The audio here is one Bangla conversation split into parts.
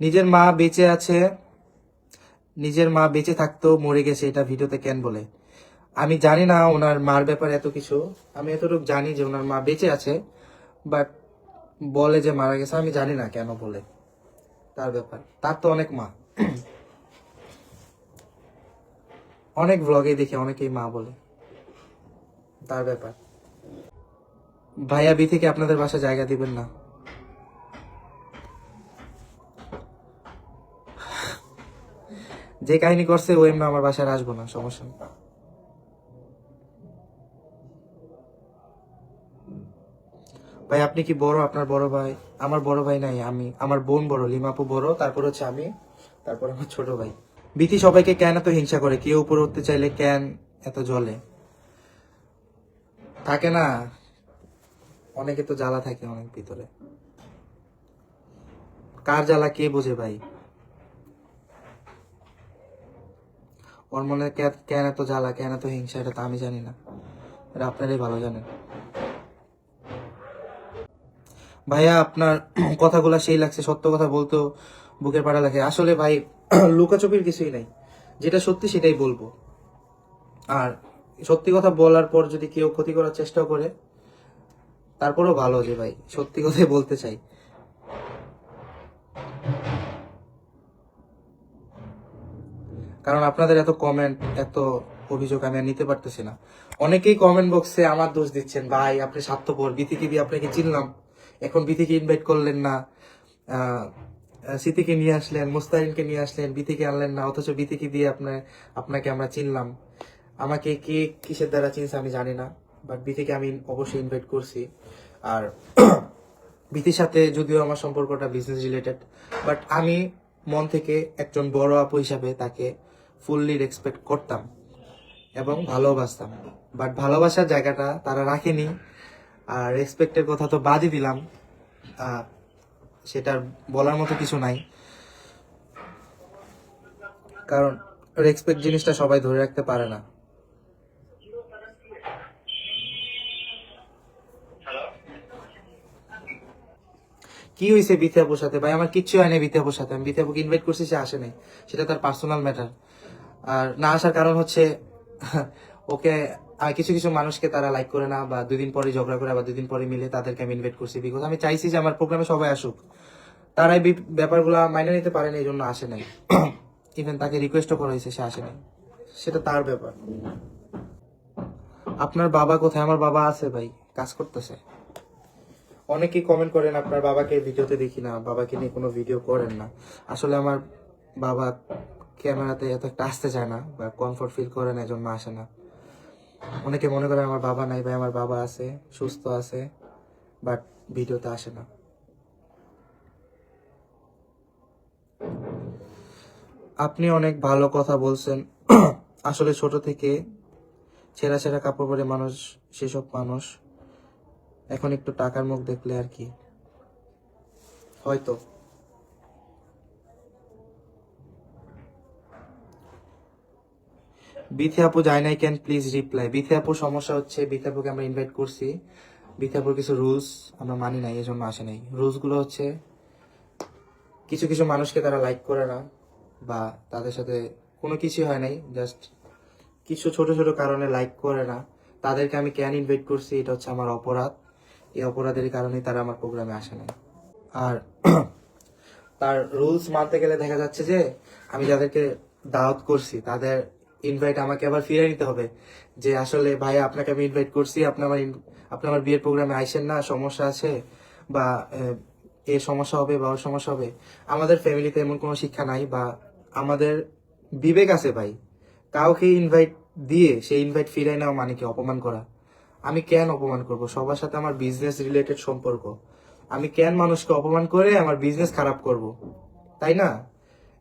নিজের মা বেঁচে আছে, নিজের মা বেঁচে থাকতো মরে গেছে, এটা ভিডিওতে কেন বলে? আমি জানি না ওনার মার ব্যাপারে এত কিছু। আমি এতটুকু জানি যে ওনার মা বেঁচে আছে বাট বলে যে মারা গেছে, আমি জানি না কেন বলে। তার ব্যাপার। তার তো অনেক মা। অনেক ব্লগে দেখি অনেকেই মা বলে। তার ব্যাপার। ভাইয়া, বি থেকে আপনাদের বাসা জায়গা দিবেন না। যে কাহিনী করছে ও এমনি আমার বাসায় আসব না, সমস্যা নেই। ভাই, আপনি কি বড়? আপনার বড় ভাই, আমার বড় ভাই নাই, আমি, আমার বোন বড়, লিমাপু বড়, তারপর হচ্ছে আমি, তারপর আমার ছোট ভাই। বিথি সবাইকে কেন এত হিংসা করে? কেউ উপরে উঠতে চাইলে কেন এত জলে থাকে না, অনেকে তো জ্বালা থাকে অনেক ভিতরে। কার জ্বালা কে বোঝে ভাই? ওর মনে কেন এত জ্বালা, কেন এত হিংসা, এটা তো আমি জানি না। এটা আপনারাই ভালো জানেন। ভাইয়া, আপনার কথাগুলো সেই লাগছে, সত্য কথা বলতো বুকের পাড়া লাগে। আসলে ভাই লুকাচুপির কিছুই নাই। যেটা সত্যি সেটাই বলব। আর সত্যি কথা বলার পর যদি কেউ ক্ষতি করার চেষ্টা করে, তারপরেও ভালো যে ভাই, সত্যি কথাই বলতে চাই। কারণ আপনাদের এত কমেন্ট এত অভিযোগ আমি আর নিতে পারতেছি না। অনেকেই কমেন্ট বক্সে আমার দোষ দিচ্ছেন, ভাই, আপনি স্বার্থপর বিথিকে দিয়ে আপনাকে চিনলাম। এখন বিথিকে ইনভাইট করলেন না। সিতিকে নিয়ে আসলেন মুস্তাহিনকে নিয়ে আসলেন বিথিকে আনলেন না, অথচ বিথিকে দিয়ে আপনার আপনাকে আমরা চিনলাম। আমাকে কে কিসের দ্বারা চিনছে আমি জানি না বাট বিথিকে আমি অবশ্যই ইনভাইট করছি। আর বিথির সাথে যদিও আমার সম্পর্কটা বিজনেস রিলেটেড বাট আমি মন থেকে একজন বড় আপু হিসাবে তাকে ফুললি রেসপেক্ট করতাম এবং ভালোবাসতাম। বাট ভালোবাসার জায়গাটা তারা রাখেনি। আর রেসপেক্টের কথা তো বাদই দিলাম। সেটার বলার মতো কিছু নাই। কারণ রেসপেক্ট জিনিসটা সবাই ধরে রাখতে পারে না। কি হয়েছে বিথিয়াপুর সাথে? ভাই, আমার কিচ্ছু হয়নি বিথিয়াপুর সাথে। আমি বিথিয়াপুকে ইনভাইট করছি, সে আসে নাই। সেটা তার পার্সোনাল ম্যাটার আর না আসার কারণ হচ্ছে, ওকে কিছু কিছু মানুষকে তারা লাইক করে না বা দুদিন পরে ঝগড়া করে আবার দুদিন পরে মিলে তাদেরকে আমি ইনভাইট করছি বিকজ আমি চাইছি যে আমার প্রোগ্রামে সবাই আসুক। তারা এই ব্যাপারগুলো মাইনে নিতে পারেনি, এই জন্য আসে নাই। ইভেন তাকে রিকোয়েস্টও করা হয়েছে, সে আসে নাই। সেটা তার ব্যাপার। আপনার বাবা কোথায়? আমার বাবা আছে ভাই, কাজ করতেছে। অনেকেই কমেন্ট করেন, আপনার বাবাকে ভিডিওতে দেখি না, বাবাকে নিয়ে কোনো ভিডিও করেন না। আসলে আমার বাবা ক্যামেরাতে এত একটা আসতে চায় না বা কমফোর্ট ফিল করে না, এজন্য আসে না। অনেকে মনে করে আমার বাবা নাই, ভাই, আমার বাবা আছে, সুস্থ আছে বাট ভিডিওতে আসে না। আপনি অনেক ভালো কথা বলছেন। আসলে ছোট থেকে ছেঁড়া ছেঁড়া কাপড় পরে মানুষ, সেসব মানুষ, এখন একটু টাকার মুখ দেখলে আর কি। হয়তো। বিথি আপু যায় নাই ক্যান প্লিজ রিপ্লাই বিথি আপুর সমস্যা হচ্ছে, বিথি আপুকে আমরা ইনভাইট করছি। বিথি আপুর কিছু রুলস আমরা মানি নাই, এজন্য আসে নাই। রুলসগুলো হচ্ছে, কিছু কিছু মানুষকে তারা লাইক করে না, বা তাদের সাথে কোনো কিছু হয় নাই জাস্ট কিছু ছোট ছোট কারণে লাইক করে না। তাদেরকে আমি ক্যান ইনভাইট করছি? এটা হচ্ছে আমার অপরাধ। এই অপরাধের কারণে তারা আমার প্রোগ্রামে আসে নাই। আর তার রুলস মানতে গেলে দেখা যাচ্ছে যে, আমি যাদেরকে দাওয়াত করছি, তাদের ইনভাইট আমাকে আবার ফিরে নিতে হবে। যে আসলে ভাই আপনাকে আমি ইনভাইট করছি, আপনি আমার আপনি আমার বিয়ের প্রোগ্রামে আইসেন না, সমস্যা আছে বা, এ সমস্যা হবে বা ওর সমস্যা হবে। আমাদের ফ্যামিলিতে এমন কোনো শিক্ষা নাই বা আমাদের বিবেক আছে ভাই। কাউকে ইনভাইট দিয়ে সেই ইনভাইট ফিরাই নেওয়া মানে কি অপমান করা? আমি কেন অপমান করব? সবার সাথে আমার বিজনেস রিলেটেড সম্পর্ক। আমি কেন মানুষকে অপমান করে আমার বিজনেস খারাপ করব? তাই না?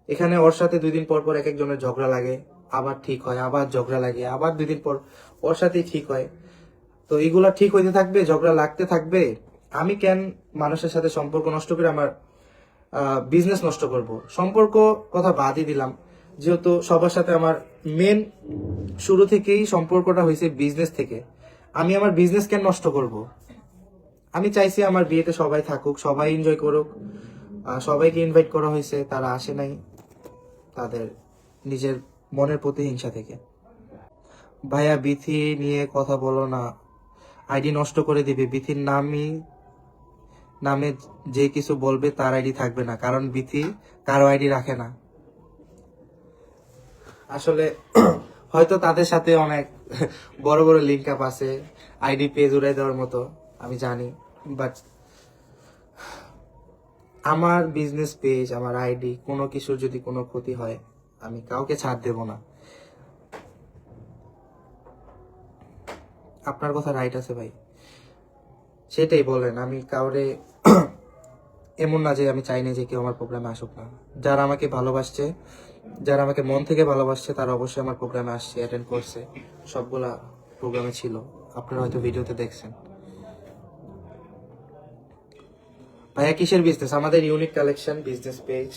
এখানে ওর সাথে দুই দিন পর পর এক একজনের ঝগড়া লাগে। আবার ঠিক হয়, আবার ঝগড়া লাগে, আবার দুই দিন পর ওর সাথেই ঠিক হয়। তো এগুলা ঠিক হইতে থাকবে, ঝগড়া লাগতে থাকবে। আমি কেন মানুষের সাথে সম্পর্ক নষ্ট করে আমার বিজনেস নষ্ট করব? সম্পর্ক কথা বাদই দিলাম। যেহেতু সবার সাথে আমার মেন শুরু থেকেই সম্পর্কটা হয়েছে বিজনেস থেকে। আমি আমার বিজনেস কেন নষ্ট করব? আমি চাইছি আমার বিয়েতে সবাই থাকুক, সবাই এনজয় করুক। সবাইকে ইনভাইট করা হয়েছে তারা আসে নাই। তাদের নিজের মনের প্রতিহিংসা থেকে। ভাইয়া, বিথি নিয়ে কথা বলো না। আইডি নষ্ট করে দিবে। বিথির নামই, নামে যে কিছু বলবে তার আইডি থাকবে না, কারণ বিথি কারও আইডি রাখে না। আসলে হয়তো তাদের সাথে অনেক বড় বড় লিঙ্ক আপ আছে, আইডি পেজ উড়াই দেওয়ার মতো, আমি জানি। বাট আমার বিজনেস পেজ আমার আইডি, কোনো কিছুর যদি কোনো ক্ষতি হয় আমি কাউকে ছাড় দেব না। আপনার কথা রাইট আছে ভাই। সেটাই বলেন, আমি কাউরে এমন না যে আমি চাই না যে কেউ আমার প্রোগ্রামে আসুক না। যারা আমাকে ভালোবাসছে, যারা আমাকে মন থেকে ভালোবাসছে, তারা অবশ্যই আমার প্রোগ্রামে আসছে অ্যাটেন্ড করছে। সবগুলা প্রোগ্রামে ছিল। আপনারা হয়তো ভিডিওতে দেখছেন। ভাইয়া, কিসের বিজনেস আমাদের ইউনিক কালেকশন বিজনেস পেজ